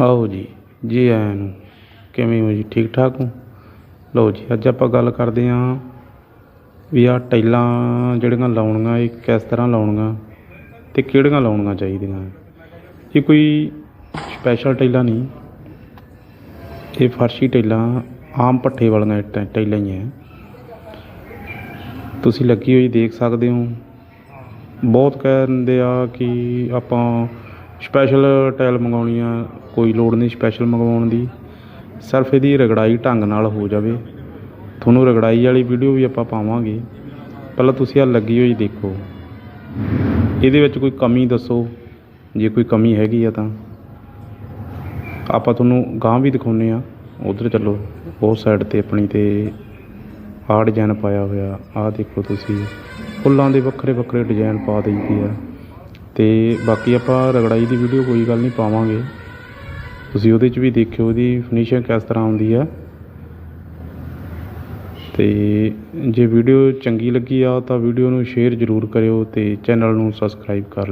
ਆਓ ਜੀ ਜੀ ਆਇਆਂ ਨੂੰ। ਕਿਵੇਂ ਹੋ ਜੀ? ਠੀਕ ਠਾਕ ਹੋ? ਲਓ ਜੀ, ਅੱਜ ਆਪਾਂ ਗੱਲ ਕਰਦੇ ਹਾਂ ਵੀ ਆਹ ਟਾਈਲਾਂ ਜਿਹੜੀਆਂ ਲਾਉਣੀਆਂ, ਇਹ ਕਿਸ ਤਰ੍ਹਾਂ ਲਾਉਣੀਆਂ ਤੇ ਕਿਹੜੀਆਂ ਲਾਉਣੀਆਂ ਚਾਹੀਦੀਆਂ। ਇਹ ਕੋਈ ਸਪੈਸ਼ਲ ਟਾਈਲਾਂ ਨਹੀਂ। ਇਹ ਫਰਸ਼ੀ ਟਾਈਲਾਂ, ਆਮ ਭੱਠੇ ਵਾਲੀਆਂ ਟਾ- ਟਾਈਲਾਂ ਹੀ ਹੈ। ਤੁਸੀਂ ਲੱਗੀ ਹੋਈ ਦੇਖ ਸਕਦੇ ਹੋ। ਬਹੁਤ ਕਹਿੰਦੇ ਆ ਕਿ ਆਪਾਂ ਸਪੈਸ਼ਲ ਟਾਇਲ ਮੰਗਾਉਣੀ ਆ, ਕੋਈ ਲੋੜ ਨਹੀਂ ਸਪੈਸ਼ਲ ਮੰਗਵਾਉਣ ਦੀ। ਸਿਰਫ ਇਹਦੀ ਰਗੜਾਈ ਢੰਗ ਨਾਲ ਹੋ ਜਾਵੇ। ਤੁਹਾਨੂੰ ਰਗੜਾਈ ਵਾਲੀ ਵੀਡੀਓ ਵੀ ਆਪਾਂ ਪਾਵਾਂਗੇ। ਪਹਿਲਾਂ ਤੁਸੀਂ ਆ ਲੱਗੀ ਹੋਈ ਦੇਖੋ। ਇਹਦੇ ਵਿੱਚ ਕੋਈ ਕਮੀ ਦੱਸੋ। ਜੇ ਕੋਈ ਕਮੀ ਹੈਗੀ ਆ ਤਾਂ। ਆਪਾਂ ਤੁਹਾਨੂੰ ਗਾਂ ਵੀ ਦਿਖਾਉਂਦੇ ਆ। ਉਧਰ ਚੱਲੋ। ਉਹ ਸਾਈਡ ਤੇ ਆਪਣੀ ਤੇ ਆਹ ਡਿਜ਼ਾਈਨ ਪਾਇਆ ਹੋਇਆ। ਆਹ ਦੇਖੋ ਤੁਸੀਂ। ਫੁੱਲਾਂ ਦੇ ਵੱਖਰੇ ਵੱਖਰੇ ਡਿਜ਼ਾਈਨ ਪਾ ਦਈਦੇ ਆ। ਅਤੇ ਬਾਕੀ ਆਪਾਂ ਰਗੜਾਈ ਦੀ ਵੀਡੀਓ ਕੋਈ ਗੱਲ ਨਹੀਂ ਪਾਵਾਂਗੇ। ਤੁਸੀਂ ਉਹਦੇ 'ਚ ਵੀ ਦੇਖਿਓ, ਉਹਦੀ ਫਿਨਿਸ਼ਿੰਗ ਕਿਸ ਤਰ੍ਹਾਂ ਆਉਂਦੀ ਆ। ਅਤੇ ਜੇ ਵੀਡੀਓ ਚੰਗੀ ਲੱਗੀ ਆ, ਤਾਂ ਵੀਡੀਓ ਨੂੰ ਸ਼ੇਅਰ ਜ਼ਰੂਰ ਕਰਿਓ ਅਤੇ ਚੈਨਲ ਨੂੰ ਸਬਸਕ੍ਰਾਈਬ ਕਰ